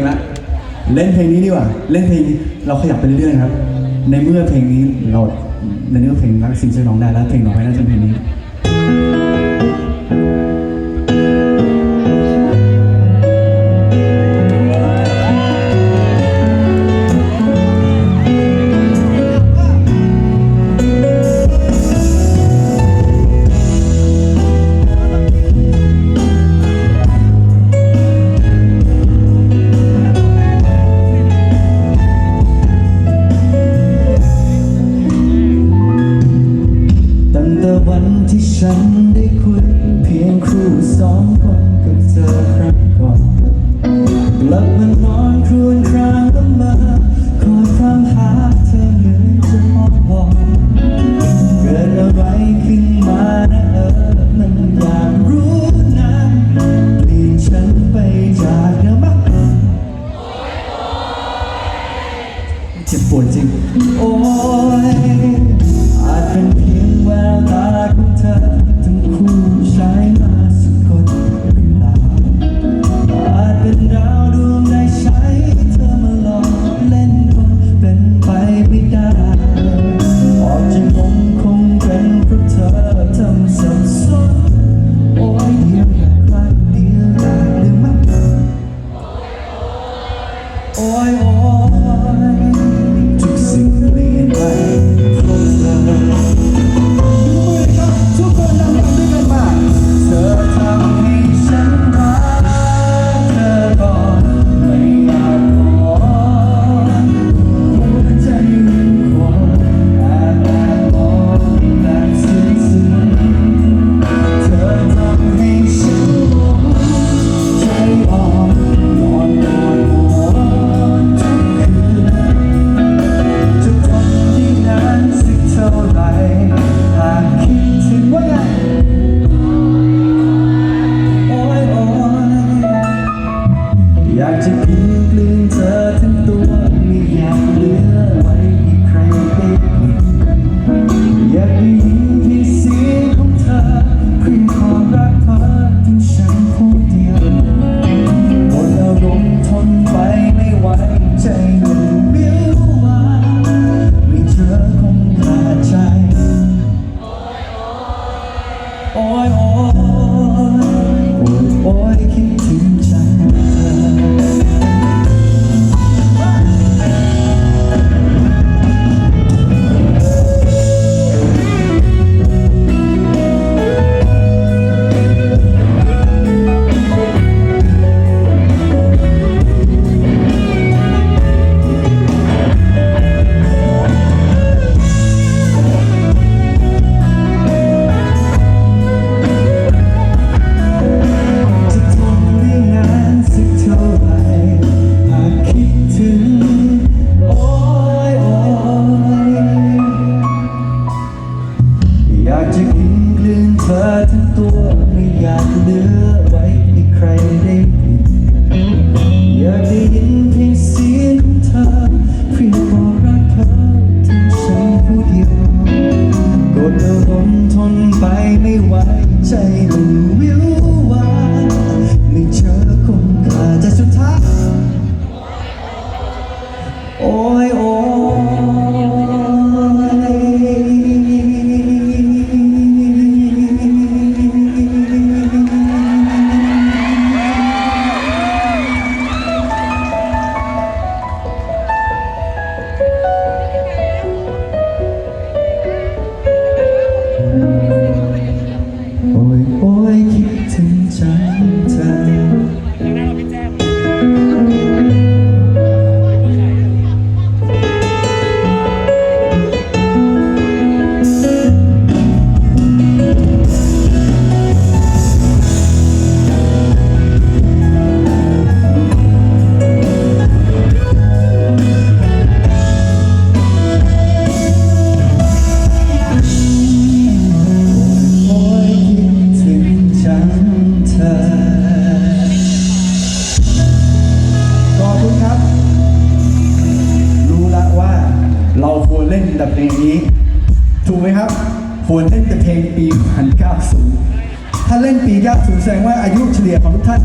งละเล่นเพลงนี้ดีกว่า เล่นเพลงนี้เราขยับไปเรื่อยครับ ในเมื่อเพลงนี้เราในเมื่อเพลงรักสิ่งที่ร้องได้แล้วเพลงต่อไปน่าจะเเพลงนี้ 14. I've been ไว้ใ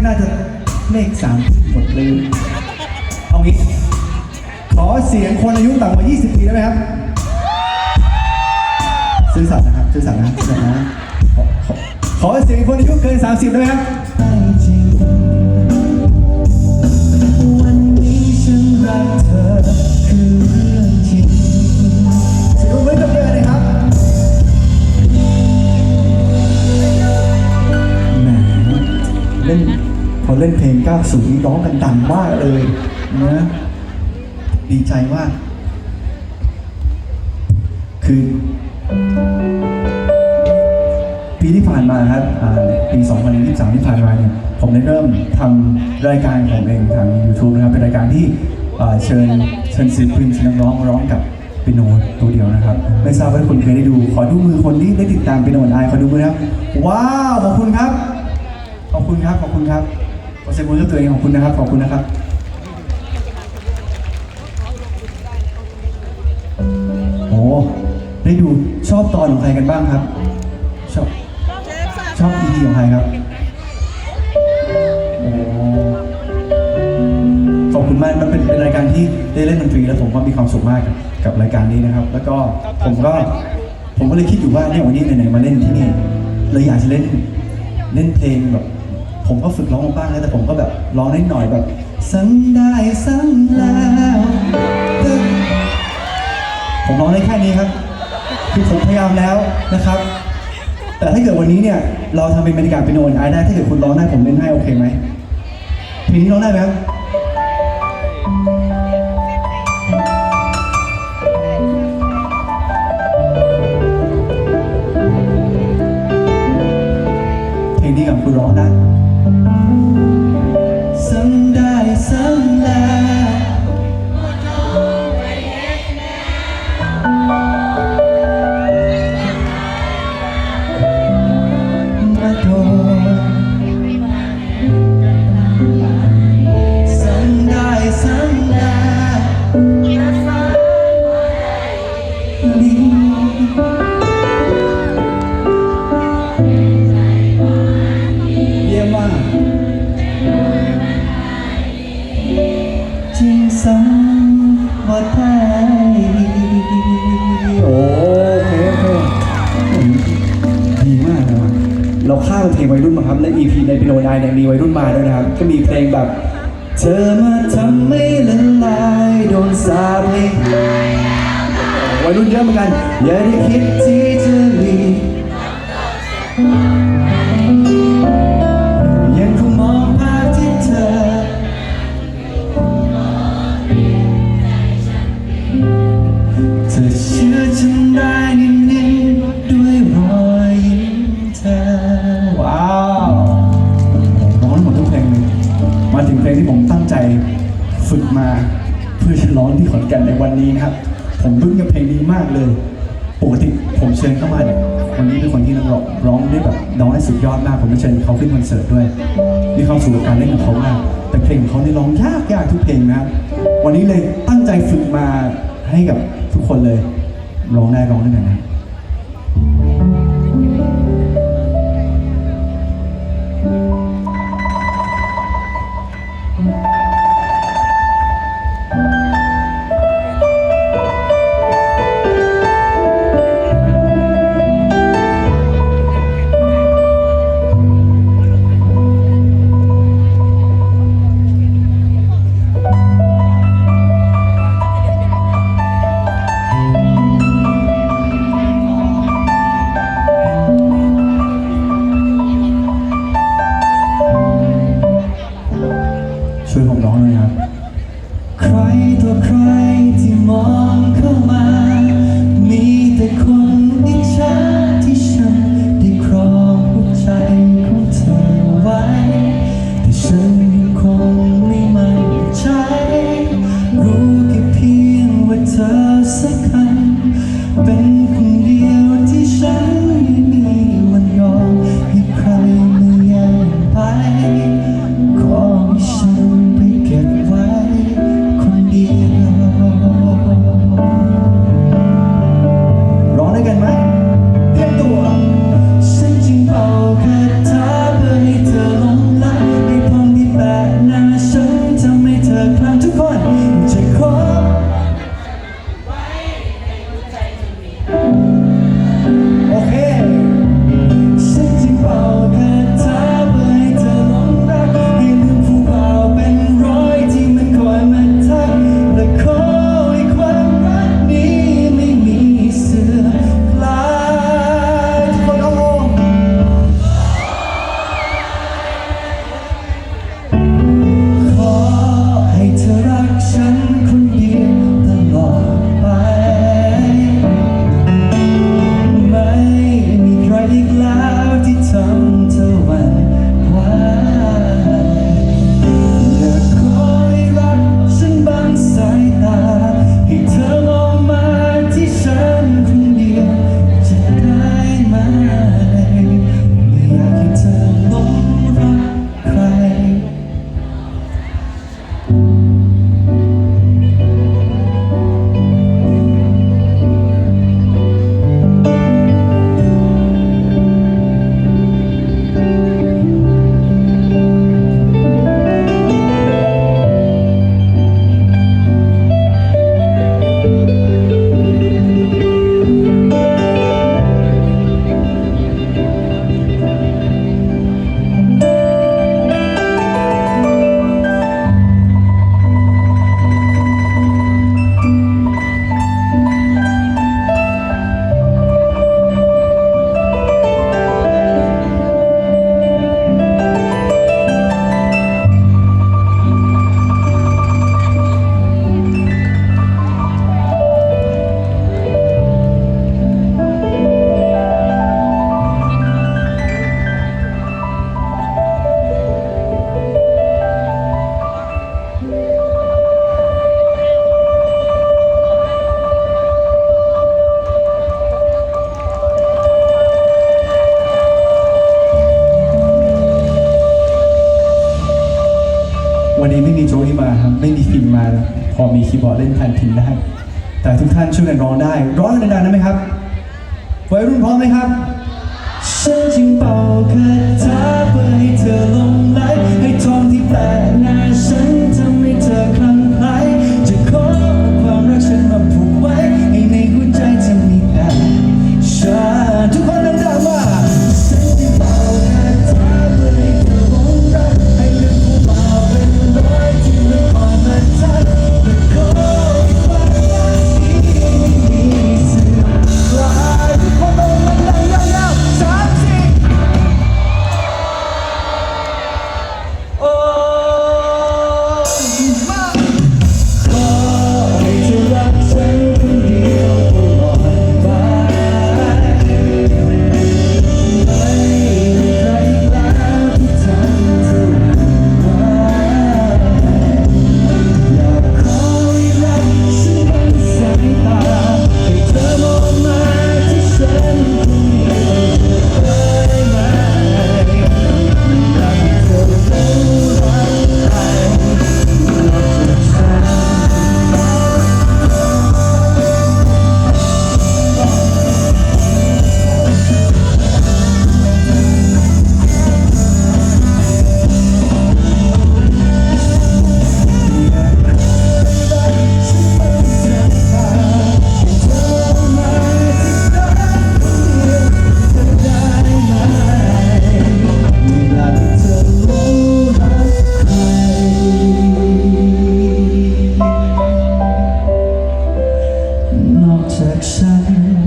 ก็น่าจะเลขสามหมดเลย เอางี้ ขอเสียงคนอายุต่ำกว่า 20 ปีได้ไหมครับ ซื้อสัตว์นะครับ ซื้อสัตว์นะซื้อสัตว์นะขอขอขอเสียงคนอายุเกิน 30 ได้ไหมครับวันนี้ฉันรักเธอคือเรื่องจริงเสียงไว้องเยอะเลยครับ แหมเล่น พอเล่นเพลง 90นี่ร้องกันดังมากเลยนะดีใจมาก คือ ปีที่ผ่านมาครับปี 2023 ที่ผ่านมาเนี่ยผมได้เริ่มทำรายการของเองทาง YouTube นะครับ เป็นรายการที่เชิญเชิญศิลปินเชิญนักร้องร้องกับเปีโนตัวเดียวนะครับ ไม่ทราบว่าทุกคนเคยได้ดู ขอดูมือคนที่ได้ติดตามเปีโนไอายขอดูมือครับ ว้าว ขอบคุณครับ ขอบคุณครับ ขอบคุณครับ เสียงมือกับตัวเองขอบคุณนะครับ ขอบคุณนะครับโอ้ได้ดูชอบตอนของใครกันบ้างครับ ชอบชอบอีพีของใครครับโอ้ขอบคุณมากมันเป็นเป็นรายการที่ได้เล่นดนตรีแล้วผมก็มีความสุขมากกับรายการนี้นะครับ แล้วก็ผมก็ผมก็เลยคิดอยู่ว่าเนี่ยวันนี้ไหนๆมาเล่นที่นี่เลยอยากจะเล่นเล่นเพลงแบบ ผมก็ฝึกร้องมาบ้างแล้วแต่ผมก็แบบร้องนิดหน่อยแบบซ้ำได้ซ้ำแล้วตึ๊ดผมร้องได้แค่นี้ครับ คือผมพยายามแล้วนะครับ แต่ถ้าเกิดวันนี้เนี่ย เราทำเป็นบรรยากาศเป็นโอนไอได้ถ้าเกิดคุณร้องได้ผมเล่นให้โอเคไหมเพลงนี้ร้องได้ไหมครับเพลงนี้กับคุณร้องได้ ก็มีเพลงแบบ เธอมาทำไม่ละลายโดนสาปให้วัยรุ่นเยอะเหมือนกัน อย่าได้คิดที่จะหลีก ที่ขอนแก่นในวันนี้นะครับ ผมรุ่งกับเพลงนี้มากเลยปกติผมเชิญเข้ามาเนี่ยวันนี้เป็นคนที่นักร้องร้องได้แบบน้องได้สุดยอดมาก ผมจะเชิญเขาขึ้นคอนเสิร์ตด้วย มีความสุขกับการเล่นของเขามาก แต่เพลงของเขานี่ร้องยากยากทุกเพลงนะครับวันนี้เลยตั้งใจฝึกมาให้กับทุกคนเลย ร้องได้ร้องได้ไหมนะ เธอสักคันเป็นคนเดียวที่ฉันไม่มีวันยอมให้ใครมาแย่งไป ขอให้ฉันไปเก็บไว้คนเดียวร้องได้กันไหมเตรียมตัว ฉันจึงเอาคาถาเพื่อให้เธอหลงไหลให้พรที่แปะหน้าฉันทำให้เธอคลั่งทุกคน เล่นแทนพินได้แต่ทุกท่านช่วยกันร้องได้ ร้องดังๆได้ไหมครับวัยรุ่นพร้อมไหมครับฉันจึงเป่าคาถาเพื่อให้เธอลงไหลให้ทองที่แปะหน้าฉัน